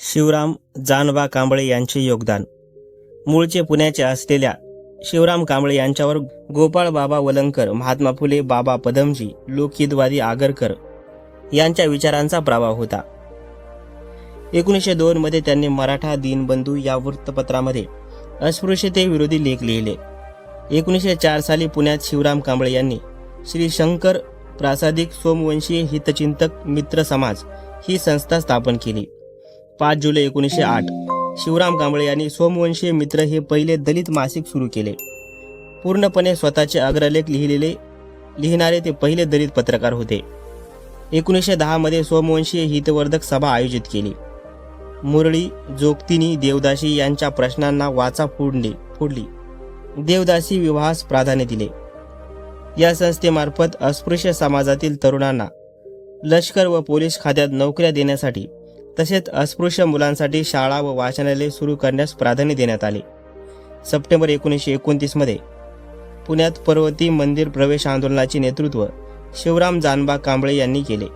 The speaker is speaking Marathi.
शिवराम जानबा कांबळे यांचे योगदान. मूळचे पुण्याचे असलेल्या शिवराम कांबळे यांच्यावर गोपाळ बाबा वलंकर महात्मा फुले बाबा पदमजी लोकहितवादी आगरकर यांच्या विचारांचा प्रभाव होता. एकोणीसशे दोन मध्ये त्यांनी मराठा दीनबंधू या वृत्तपत्रामध्ये अस्पृश्यतेविरोधी लेख लिहिले. एकोणीसशे चार साली पुण्यात शिवराम कांबळे यांनी श्री शंकर प्रासादिक सोमवंशीय हितचिंतक मित्र समाज ही संस्था स्थापन केली. पाच जुलै एकोणीसशे आठ. शिवराम कांबळे यांनी सोमवंशीय मित्र हे पहिले दलित मासिक सुरू केले. पूर्णपणे स्वतःचे अग्रलेख लिहिलेले लिहिणारे ते पहिले दलित पत्रकार होते. एकोणीसशे दहामध्ये सोमवंशीय हितवर्धक सभा आयोजित केली. मुरळी जोगतिनी देवदासी यांच्या प्रश्नांना वाचा फोडली फोडली. देवदासी विवाहास प्राधान्य दिले. या संस्थेमार्फत अस्पृश्य समाजातील तरुणांना लष्कर व पोलीस खात्यात नोकऱ्या देण्यासाठी तसेच अस्पृश्य मुलांसाठी शाळा व वाचनालय सुरू करण्यास प्राधान्य देण्यात आले. सप्टेंबर एकोणीसशे एकोणतीसमध्ये पुण्यात पर्वती मंदिर प्रवेश आंदोलनाचे नेतृत्व शिवराम जानबा कांबळे यांनी केले.